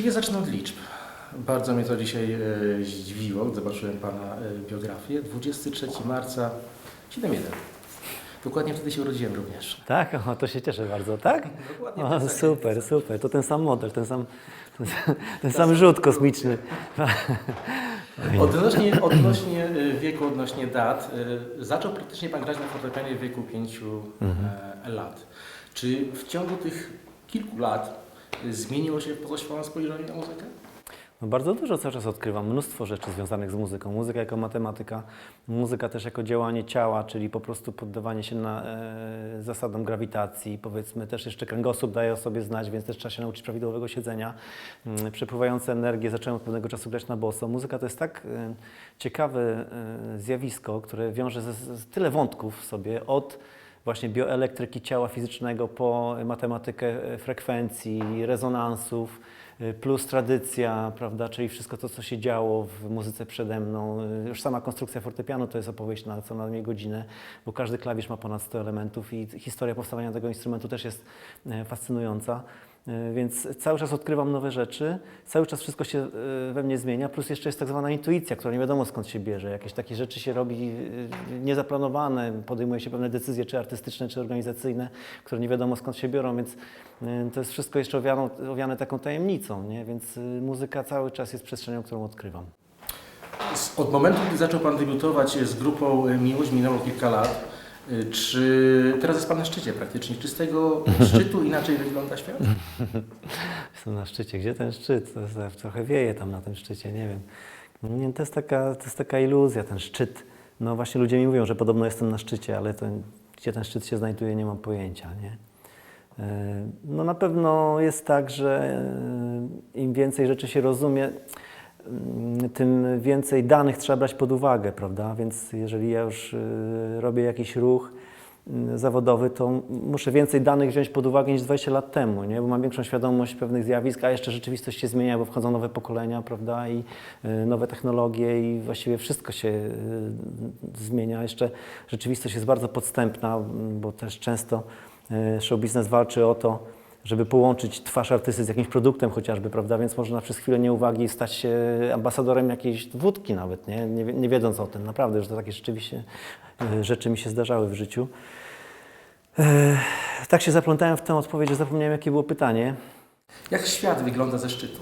Właściwie zacznę od liczb. Bardzo mnie to dzisiaj e, zdziwiło, gdy zobaczyłem Pana e, biografię. 23 marca 71. Dokładnie wtedy się urodziłem również. Tak, o, to się cieszę bardzo, tak? Dokładnie O, ten sam super, super. To ten sam model, ten sam, ten, sam- ten sam rzut kosmiczny. Odnośnie, odnośnie e, wieku, odnośnie dat, zaczął praktycznie Pan grać na fortepianie w wieku 5 e, lat. Czy w ciągu tych kilku lat zmieniło się coś Pana spojrzenie na muzykę? No bardzo dużo cały czas odkrywam, mnóstwo rzeczy związanych z muzyką. Muzyka jako matematyka, muzyka też jako działanie ciała, czyli po prostu poddawanie się na e, zasadom grawitacji. Powiedzmy też jeszcze kręgosłup daje o sobie znać, więc też trzeba się nauczyć prawidłowego siedzenia. Mm, Przepływające energię zacząłem od pewnego czasu grać na boso. Muzyka to jest tak e, ciekawe e, zjawisko, które wiąże ze, z tyle wątków w sobie od właśnie bioelektryki ciała fizycznego po matematykę e, frekwencji, rezonansów, y, plus tradycja, prawda, czyli wszystko to, co się działo w muzyce przede mną. Y, Już sama konstrukcja fortepianu to jest opowieść na co najmniej godzinę, bo każdy klawisz ma ponad 100 elementów i historia powstawania tego instrumentu też jest e, fascynująca. Y, Więc cały czas odkrywam nowe rzeczy, cały czas wszystko się y, we mnie zmienia, plus jeszcze jest tak zwana intuicja, która nie wiadomo skąd się bierze. Jakieś takie rzeczy się robi y, niezaplanowane, podejmuje się pewne decyzje, czy artystyczne, czy organizacyjne, które nie wiadomo skąd się biorą, więc to jest wszystko jeszcze owiano, owiane taką tajemnicą, nie? więc muzyka cały czas jest przestrzenią, którą odkrywam. Od momentu, gdy zaczął Pan debiutować z grupą e, Miłość, minęło kilka lat. E, Czy teraz jest Pan na szczycie praktycznie? Czy z tego szczytu inaczej wygląda świat? Jestem na szczycie. Gdzie ten szczyt? Trochę wieje tam na tym szczycie, nie wiem. Nie, to, jest taka, to jest taka iluzja, ten szczyt. No właśnie ludzie mi mówią, że podobno jestem na szczycie, ale to, gdzie ten szczyt się znajduje, nie mam pojęcia, nie? E, No na pewno jest tak, że e, im więcej rzeczy się rozumie, tym więcej danych trzeba brać pod uwagę, prawda? Więc jeżeli ja już e, robię jakiś ruch mm, zawodowy, to muszę więcej danych wziąć pod uwagę niż 20 lat temu, nie? Bo mam większą świadomość pewnych zjawisk, a jeszcze rzeczywistość się zmienia, bo wchodzą nowe pokolenia, prawda? I e, nowe technologie i właściwie wszystko się e, zmienia. Jeszcze rzeczywistość jest bardzo podstępna, bo też często show biznes walczy o to, żeby połączyć twarz artysty z jakimś produktem chociażby, prawda? Więc można przez chwilę nieuwagi stać się ambasadorem jakiejś wódki nawet, nie, nie, nie wiedząc o tym. Naprawdę, że to takie rzeczywiście e, rzeczy mi się zdarzały w życiu. E, tak się zaplątałem w tę odpowiedź, że zapomniałem, jakie było pytanie. Jak świat wygląda ze szczytu?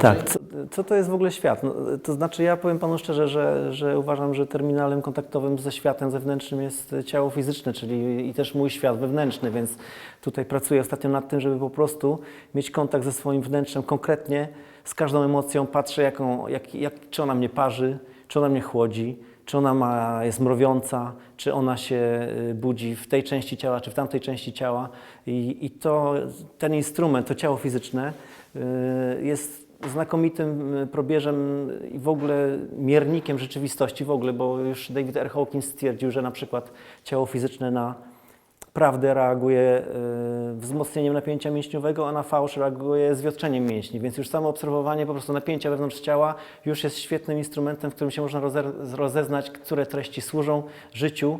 Tak, co, co to jest w ogóle świat? No, to znaczy, ja powiem Panu szczerze, że, że uważam, że terminalem kontaktowym ze światem zewnętrznym jest ciało fizyczne, czyli i też mój świat wewnętrzny, więc tutaj pracuję ostatnio nad tym, żeby po prostu mieć kontakt ze swoim wnętrzem. Konkretnie, z każdą emocją, patrzę, jaką, jak, jak, czy ona mnie parzy, czy ona mnie chłodzi, czy ona ma, jest mrowiąca, czy ona się y, budzi w tej części ciała, czy w tamtej części ciała. I, i to, ten instrument, to ciało fizyczne y, jest znakomitym y, probierzem i w ogóle miernikiem rzeczywistości w ogóle, bo już David R. Hawkins stwierdził, że na przykład ciało fizyczne na prawdę reaguje y, wzmocnieniem napięcia mięśniowego, a na fałsz reaguje zwiotczeniem mięśni. Więc już samo obserwowanie po prostu napięcia wewnątrz ciała już jest świetnym instrumentem, w którym się można roze- rozeznać, które treści służą życiu,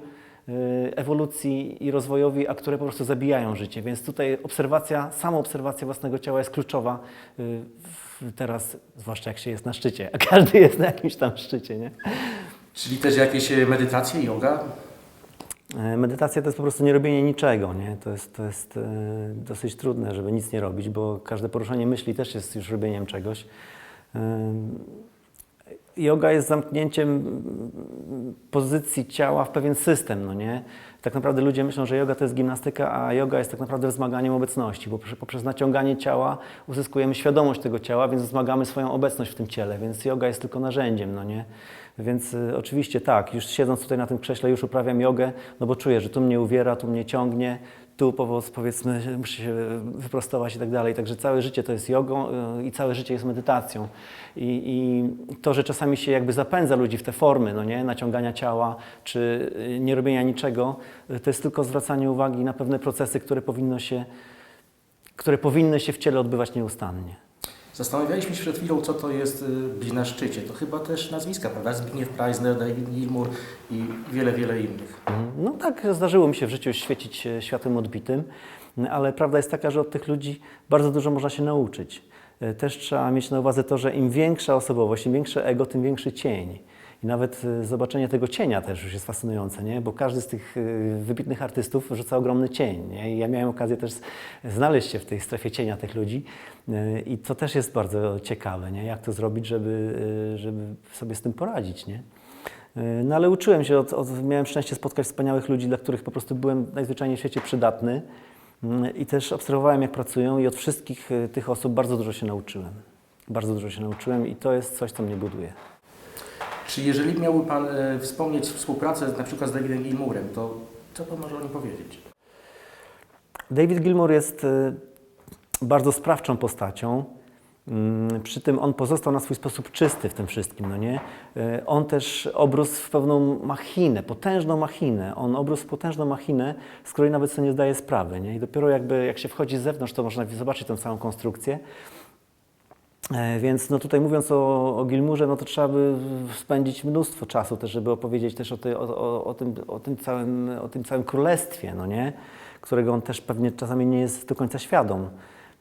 y, ewolucji i rozwojowi, a które po prostu zabijają życie. Więc tutaj obserwacja, sama obserwacja własnego ciała jest kluczowa w- teraz, zwłaszcza jak się jest na szczycie, a każdy jest na jakimś tam szczycie, nie? Czyli też jakieś e, medytacje, yoga? E, Medytacja to jest po prostu nie robienie niczego. Nie? To jest, to jest e, dosyć trudne, żeby nic nie robić, bo każde poruszanie myśli też jest już robieniem czegoś. E, Yoga jest zamknięciem pozycji ciała w pewien system, no nie? Tak naprawdę ludzie myślą, że yoga to jest gimnastyka, a yoga jest tak naprawdę wzmaganiem obecności, bo poprzez- naciąganie ciała uzyskujemy świadomość tego ciała, więc wzmagamy swoją obecność w tym ciele, więc yoga jest tylko narzędziem, no nie? Więc y, oczywiście tak, już siedząc tutaj na tym krześle, już uprawiam jogę, no bo czuję, że tu mnie uwiera, tu mnie ciągnie, tu powiedzmy muszę się wyprostować i tak dalej. Także całe życie to jest jogą y, i całe życie jest medytacją. I, I to, że czasami się jakby zapędza ludzi w te formy, no nie, naciągania ciała czy y, nie robienia niczego, y, to jest tylko zwracanie uwagi na pewne procesy, które powinno się, które powinny się w ciele odbywać nieustannie. Zastanawialiśmy się przed chwilą, co to jest y, być na szczycie. To chyba też nazwiska, prawda? Zbigniew Preisner, David Gilmour i wiele, wiele innych. No tak, zdarzyło mi się w życiu świecić światłem odbitym, ale prawda jest taka, że od tych ludzi bardzo dużo można się nauczyć. e, też trzeba mieć na uwadze to, że im większa osobowość, im większe ego, tym większy cień. I nawet e, zobaczenie tego cienia też już jest fascynujące, nie? bo każdy z tych e, wybitnych artystów rzuca ogromny cień. Nie? I ja miałem okazję też znaleźć się w tej strefie cienia tych ludzi e, i to też jest bardzo ciekawe, nie? jak to zrobić, żeby, żeby sobie z tym poradzić. Nie? No ale uczyłem się, od, od, miałem szczęście spotkać wspaniałych ludzi, dla których po prostu byłem najzwyczajniej w świecie przydatny Mm, i też obserwowałem, jak pracują i od wszystkich tych osób bardzo dużo się nauczyłem. Bardzo dużo się nauczyłem i to jest coś, co mnie buduje. Czy jeżeli miałby Pan e, wspomnieć współpracę na przykład z Davidem Gilmourem, to co Pan może o nim powiedzieć? David Gilmour jest e, bardzo sprawczą postacią. Mm, Przy tym on pozostał na swój sposób czysty w tym wszystkim, no nie? E, On też obrósł w pewną machinę, potężną machinę. On obrósł w potężną machinę, z której nawet sobie nie zdaje sprawy, nie? I dopiero jakby jak się wchodzi z zewnątrz, to można zobaczyć tę całą konstrukcję. E, Więc no tutaj mówiąc o, o Gilmurze, no to trzeba by spędzić mnóstwo czasu też, żeby opowiedzieć też o, tej, o, o, tym, o, tym całym, o tym całym królestwie, no nie? którego on też pewnie czasami nie jest do końca świadom.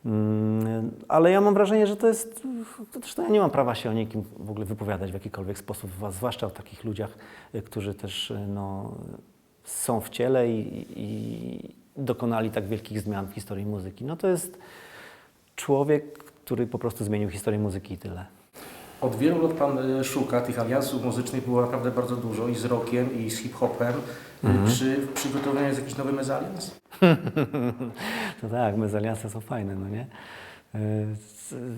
Mm, Ale ja mam wrażenie, że to jest, zresztą ja nie mam prawa się o nikim w ogóle wypowiadać w jakikolwiek sposób, zwłaszcza o takich ludziach, y, którzy też y, no, są w ciele i, i dokonali tak wielkich zmian w historii muzyki. No to jest człowiek, który po prostu zmienił historię muzyki i tyle. Od wielu lat Pan e, szuka tych aliansów muzycznych, było naprawdę bardzo dużo i z rockiem, i z hip-hopem. Mhm. Czy w przygotowaniu jest jakiś nowy mezalians? No tak, mezalianse są fajne, no nie? Yy,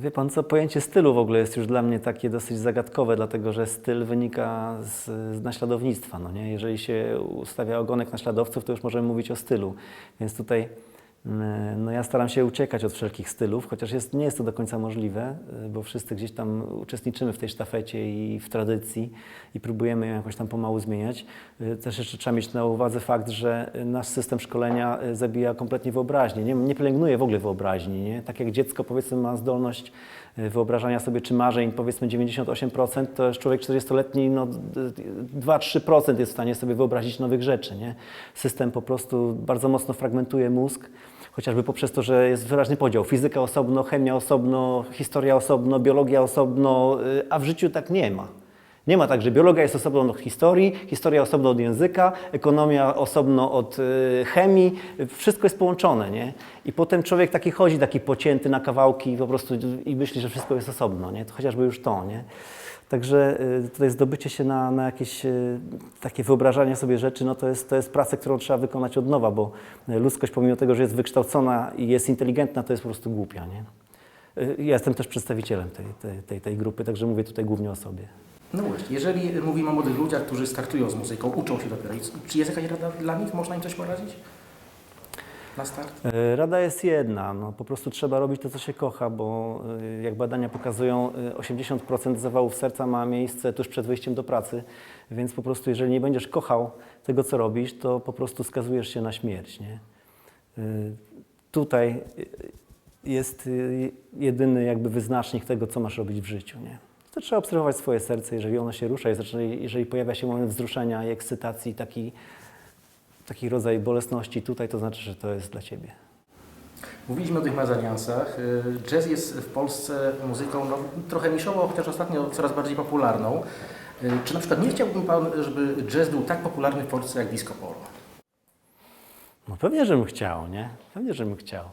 Wie pan co, pojęcie stylu w ogóle jest już dla mnie takie dosyć zagadkowe, dlatego że styl wynika z, z naśladownictwa, no nie? Jeżeli się ustawia ogonek naśladowców, to już możemy mówić o stylu. Więc tutaj no ja staram się uciekać od wszelkich stylów, chociaż jest, nie jest to do końca możliwe, yy, bo wszyscy gdzieś tam uczestniczymy w tej sztafecie i w tradycji i próbujemy ją jakoś tam pomału zmieniać. Yy, Też jeszcze trzeba mieć na uwadze fakt, że nasz system szkolenia zabija kompletnie wyobraźnię, nie, nie pielęgnuje w ogóle wyobraźni. Nie? Tak jak dziecko powiedzmy ma zdolność wyobrażania sobie czy marzeń powiedzmy 98%, to jest człowiek 40-letni no, d- 2-3% jest w stanie sobie wyobrazić nowych rzeczy. Nie? System po prostu bardzo mocno fragmentuje mózg. Chociażby poprzez to, że jest wyraźny podział. Fizyka osobno, chemia osobno, historia osobno, biologia osobno, yy, a w życiu tak nie ma. Nie ma tak, że biologia jest osobno od historii, historia osobno od języka, ekonomia osobno od y, chemii, wszystko jest połączone, nie? I potem człowiek taki chodzi, taki pocięty na kawałki po prostu i myśli, że wszystko jest osobno, nie? To chociażby już to, nie? Także y, tutaj zdobycie się na, na jakieś y, takie wyobrażanie sobie rzeczy, no to jest, to jest praca, którą trzeba wykonać od nowa, bo y, ludzkość pomimo tego, że jest wykształcona i jest inteligentna, to jest po prostu głupia, nie? Ja jestem też przedstawicielem tej, tej, tej, tej grupy, także mówię tutaj głównie o sobie. No właśnie, jeżeli mówimy o młodych ludziach, którzy startują z muzyką, uczą się dopiero, czy jest jakaś rada dla nich? Można im coś poradzić? Na start? E, Rada jest jedna, no, po prostu trzeba robić to, co się kocha, bo e, jak badania pokazują, e, 80% zawałów serca ma miejsce tuż przed wyjściem do pracy, więc po prostu jeżeli nie będziesz kochał tego, co robisz, to po prostu skazujesz się na śmierć. Nie? E, Tutaj e, jest e, jedyny jakby wyznacznik tego, co masz robić w życiu. Nie? To trzeba obserwować swoje serce, jeżeli ono się rusza, jeżeli pojawia się moment wzruszenia i ekscytacji, taki, taki rodzaj bolesności tutaj, to znaczy, że to jest dla Ciebie. Mówiliśmy o tych mezaliansach. Y, Jazz jest w Polsce muzyką no, trochę niszową, chociaż ostatnio coraz bardziej popularną. Y, Czy na przykład nie chciałby Pan, żeby jazz był tak popularny w Polsce jak disco polo? No pewnie, żebym chciał, nie? Pewnie, żebym chciał.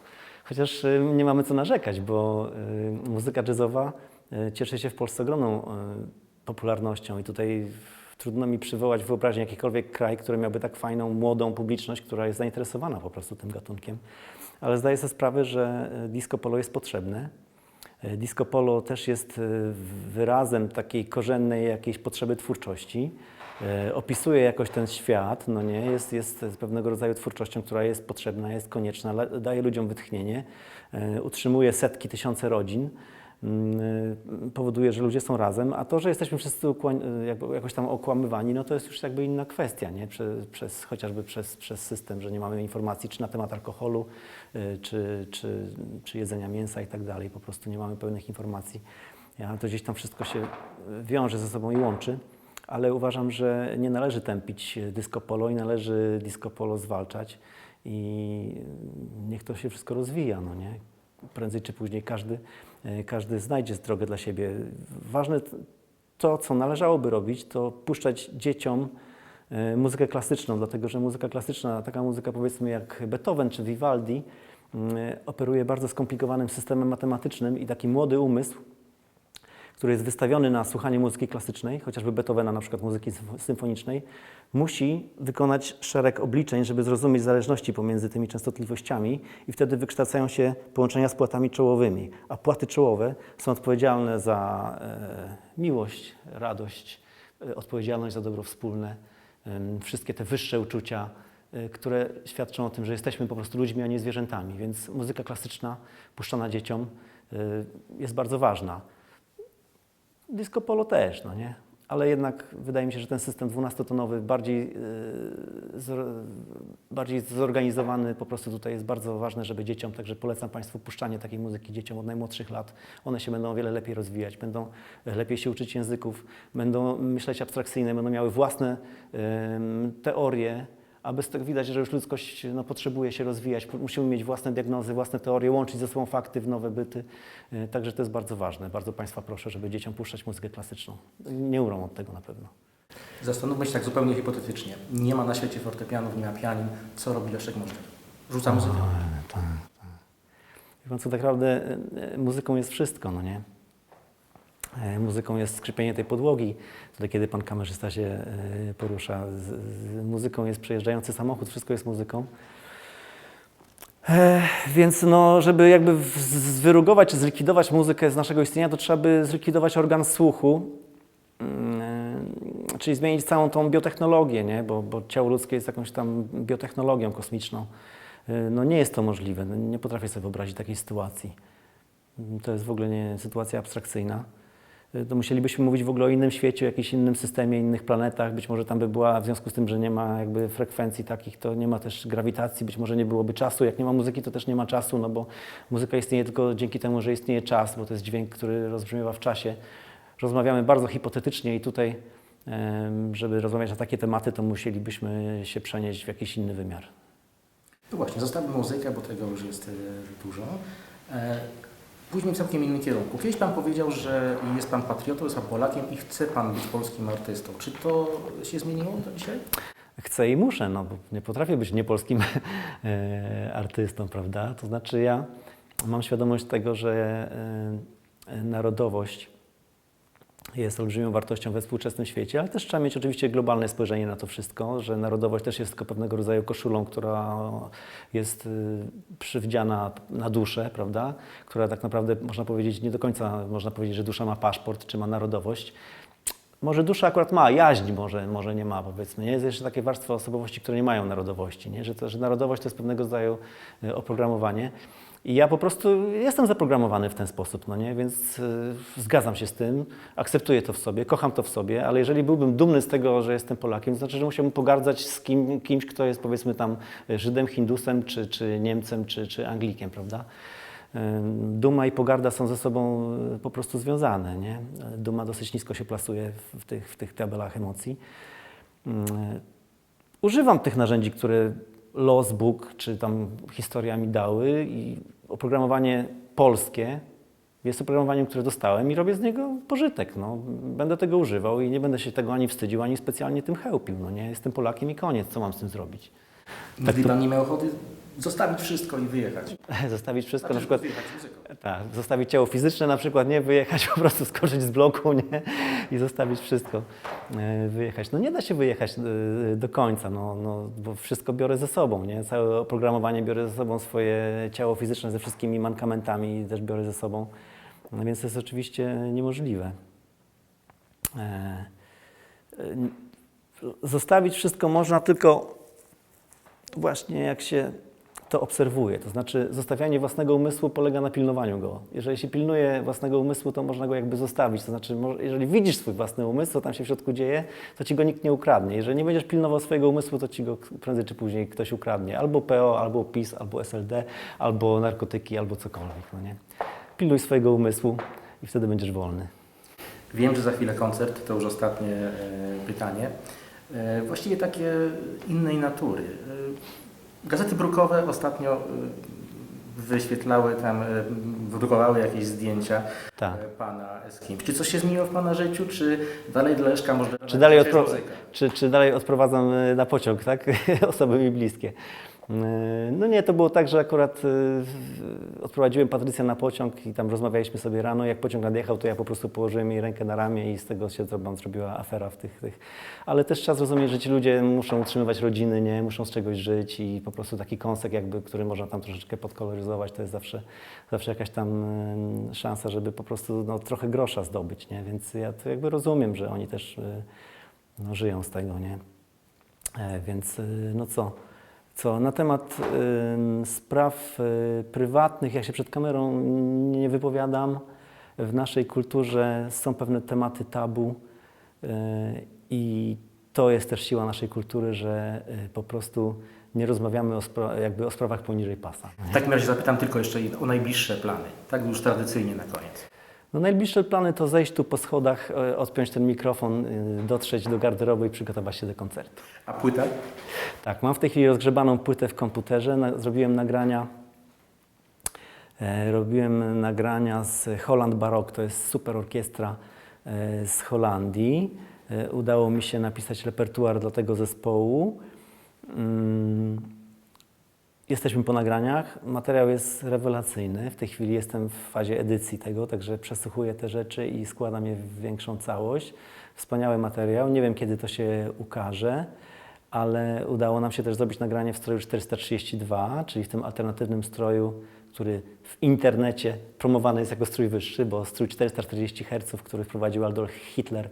Chociaż y, nie mamy co narzekać, bo muzyka jazzowa cieszy się w Polsce ogromną popularnością i tutaj trudno mi przywołać wyobraźnię jakikolwiek kraj, który miałby tak fajną, młodą publiczność, która jest zainteresowana po prostu tym gatunkiem. Ale zdaję sobie sprawę, że y, disco polo jest potrzebne. Y, Disco polo też jest y, wyrazem takiej korzennej jakiejś potrzeby twórczości. E, opisuje jakoś ten świat, no nie, jest, jest pewnego rodzaju twórczością, która jest potrzebna, jest konieczna, daje ludziom wytchnienie, e, utrzymuje setki, tysiące rodzin, e, powoduje, że ludzie są razem, a to, że jesteśmy wszyscy jakby, jakoś tam okłamywani, no to jest już jakby inna kwestia, nie? Przez, przez, chociażby przez, przez system, że nie mamy informacji czy na temat alkoholu, e, czy, czy, czy jedzenia mięsa i tak dalej, po prostu nie mamy pełnych informacji. Ja, to gdzieś tam wszystko się wiąże ze sobą i łączy ale uważam, że nie należy tępić disco polo i należy disco polo zwalczać i niech to się wszystko rozwija, no nie? Prędzej czy później każdy, e, każdy znajdzie drogę dla siebie. Ważne to, co należałoby robić, to puszczać dzieciom e, muzykę klasyczną, dlatego że muzyka klasyczna, taka muzyka powiedzmy jak Beethoven czy Vivaldi, mm, operuje bardzo skomplikowanym systemem matematycznym i taki młody umysł, który jest wystawiony na słuchanie muzyki klasycznej, chociażby Beethovena, na przykład muzyki symf- symfonicznej, musi wykonać szereg obliczeń, żeby zrozumieć zależności pomiędzy tymi częstotliwościami i wtedy wykształcają się połączenia z płatami czołowymi. A płaty czołowe są odpowiedzialne za e, miłość, radość, e, odpowiedzialność za dobro wspólne, em, wszystkie te wyższe uczucia, e, które świadczą o tym, że jesteśmy po prostu ludźmi, a nie zwierzętami. Więc muzyka klasyczna puszczana dzieciom e, jest bardzo ważna. Disco polo też, no nie? Ale jednak wydaje mi się, że ten system 12-tonowy, bardziej, zor- bardziej zorganizowany, po prostu tutaj jest bardzo ważne, żeby dzieciom, także polecam Państwu puszczanie takiej muzyki dzieciom od najmłodszych lat. One się będą o wiele lepiej rozwijać, będą lepiej się uczyć języków, będą myśleć abstrakcyjnie, będą miały własne ym, teorie, a bez tego widać, że już ludzkość no, potrzebuje się rozwijać, musimy mieć własne diagnozy, własne teorie, łączyć ze sobą fakty w nowe byty. Y, Także to jest bardzo ważne. Bardzo Państwa proszę, żeby dzieciom puszczać muzykę klasyczną. Nie umrą od tego na pewno. Zastanówmy się tak zupełnie hipotetycznie. Nie ma na świecie fortepianów, nie ma pianin. Co robi Leszek Moszczer? Rzuca muzykę. Wie pan co, tak naprawdę y, y, muzyką jest wszystko, no nie? E, Muzyką jest skrzypienie tej podłogi, wtedy kiedy pan kamerzysta się y, porusza. Z, z muzyką jest przejeżdżający samochód, wszystko jest muzyką. E, więc no, żeby jakby w- z- wyrugować czy zlikwidować muzykę z naszego istnienia, to trzeba by zlikwidować organ słuchu, Mm, e, czyli zmienić całą tą biotechnologię, nie? Bo, bo ciało ludzkie jest jakąś tam biotechnologią kosmiczną. E, No nie jest to możliwe, nie potrafię sobie wyobrazić takiej sytuacji. To jest w ogóle nie sytuacja abstrakcyjna. E, To musielibyśmy mówić w ogóle o innym świecie, o jakimś innym systemie, innych planetach. Być może tam by była, w związku z tym, że nie ma jakby frekwencji takich, to nie ma też grawitacji, być może nie byłoby czasu. Jak nie ma muzyki, to też nie ma czasu, no bo muzyka istnieje tylko dzięki temu, że istnieje czas, bo to jest dźwięk, który rozbrzmiewa w czasie. Rozmawiamy bardzo hipotetycznie i tutaj, żeby rozmawiać na takie tematy, to musielibyśmy się przenieść w jakiś inny wymiar. No właśnie, zostawmy muzykę, bo tego już jest e, dużo. Później w całkiem innym kierunku. Kiedyś Pan powiedział, że jest Pan patriotą, jest Pan Polakiem i chce Pan być polskim artystą. Czy to się zmieniło do dzisiaj? Chcę i muszę, no bo nie potrafię być niepolskim e, artystą, prawda? To znaczy ja mam świadomość tego, że e, e, narodowość jest olbrzymią wartością we współczesnym świecie, ale też trzeba mieć oczywiście globalne spojrzenie na to wszystko, że narodowość też jest tylko pewnego rodzaju koszulą, która jest y, przywdziana na duszę, prawda? Która tak naprawdę można powiedzieć, nie do końca można powiedzieć, że dusza ma paszport czy ma narodowość. Może dusza akurat ma, jaźń może, może nie ma, powiedzmy. Nie? Jest jeszcze takie warstwy osobowości, które nie mają narodowości, nie? Że, to, że narodowość to jest pewnego rodzaju y, oprogramowanie. I ja po prostu jestem zaprogramowany w ten sposób, no nie? więc y, zgadzam się z tym, akceptuję to w sobie, kocham to w sobie, ale jeżeli byłbym dumny z tego, że jestem Polakiem, to znaczy, że musiałbym pogardzać z kim, kimś, kto jest powiedzmy tam Żydem, Hindusem, czy, czy Niemcem, czy, czy Anglikiem, prawda? Ym, Duma i pogarda są ze sobą y, po prostu związane. Nie? Duma dosyć nisko się plasuje w, tych, w tych tabelach emocji. Używam tych narzędzi, które los, Bóg czy tam historia mi dały i oprogramowanie polskie jest oprogramowaniem, które dostałem i robię z niego pożytek. No. Będę tego używał i nie będę się tego ani wstydził, ani specjalnie tym chełpił. No nie? Jestem Polakiem i koniec. Co mam z tym zrobić? Nigdy Pan nie miał ochoty zostawić wszystko i wyjechać. Zostawić wszystko, Znaczy, na przykład. Tak, zostawić ciało fizyczne na przykład, nie wyjechać, po prostu skoczyć z bloku, nie? I zostawić wszystko, e, wyjechać. No nie da się wyjechać e, do końca, no, no, bo wszystko biorę ze sobą, nie? Całe oprogramowanie biorę ze sobą, swoje ciało fizyczne ze wszystkimi mankamentami też biorę ze sobą, no, więc to jest oczywiście niemożliwe. E, Zostawić wszystko można tylko właśnie jak się to obserwuje. To znaczy, zostawianie własnego umysłu polega na pilnowaniu go. Jeżeli się pilnuje własnego umysłu, to można go jakby zostawić. To znaczy, jeżeli widzisz swój własny umysł, co tam się w środku dzieje, to ci go nikt nie ukradnie. Jeżeli nie będziesz pilnował swojego umysłu, to ci go prędzej czy później ktoś ukradnie. Albo PO, albo PiS, albo SLD, albo narkotyki, albo cokolwiek. No nie? Pilnuj swojego umysłu i wtedy będziesz wolny. Wiem, że za chwilę koncert, to już ostatnie e, pytanie. E, właściwie takie innej natury. Gazety brukowe ostatnio e, wyświetlały tam, e, wydrukowały jakieś zdjęcia Tak. e, pana z kimś. Czy coś się zmieniło w pana życiu, czy dalej dla Leszka może Czy dalej, odpro... czy, czy dalej odprowadzam y, na pociąg, tak? Osoby mi bliskie. Y, No nie, to było tak, że akurat w- odprowadziłem Patrycję na pociąg i tam rozmawialiśmy sobie rano. Jak pociąg nadjechał, to ja po prostu położyłem jej rękę na ramię i z tego się zrobiła, afera w tych, tych. Ale też trzeba zrozumieć, że ci ludzie muszą utrzymywać rodziny, nie? Muszą z czegoś żyć i po prostu taki kąsek jakby, który można tam troszeczkę podkoloryzować, to jest zawsze, zawsze jakaś tam szansa, żeby po prostu no, trochę grosza zdobyć, nie? Więc ja to jakby rozumiem, że oni też y, no, żyją z tego, nie? E, Więc no co? Co na temat y, spraw y, prywatnych, ja się przed kamerą nie wypowiadam. W naszej kulturze są pewne tematy tabu y, i to jest też siła naszej kultury, że y, po prostu nie rozmawiamy o, spra- jakby o sprawach poniżej pasa. W takim razie zapytam tylko jeszcze o najbliższe plany, tak już tradycyjnie na koniec. No najbliższe plany to zejść tu po schodach, y, odpiąć ten mikrofon, y, dotrzeć do garderoby i przygotować się do koncertu. A płyta? Tak, mam w tej chwili rozgrzebaną płytę w komputerze. Zrobiłem nagrania. E, robiłem nagrania z Holland Baroque, to jest super orkiestra e, z Holandii. E, udało mi się napisać repertuar dla tego zespołu. Jesteśmy po nagraniach. Materiał jest rewelacyjny. W tej chwili jestem w fazie edycji tego, także przesłuchuję te rzeczy i składam je w większą całość. Wspaniały materiał. Nie wiem, kiedy to się ukaże, ale udało nam się też zrobić nagranie w stroju 432, czyli w tym alternatywnym stroju, który w internecie promowany jest jako strój wyższy, bo strój 440 Hz, który wprowadził Adolf Hitler,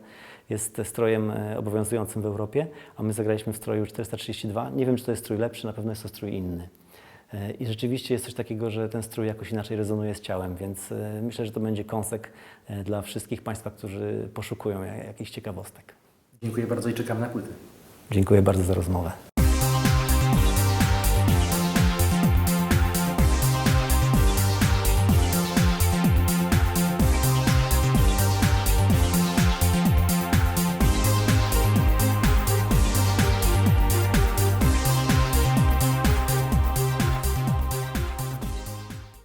jest strojem e, obowiązującym w Europie, a my zagraliśmy w stroju 432. Nie wiem, czy to jest strój lepszy, na pewno jest to strój inny. I rzeczywiście jest coś takiego, że ten strój jakoś inaczej rezonuje z ciałem, więc e, myślę, że to będzie kąsek e, dla wszystkich Państwa, którzy poszukują ja- jakichś ciekawostek. Dziękuję bardzo i czekam na płytę. Dziękuję bardzo za rozmowę.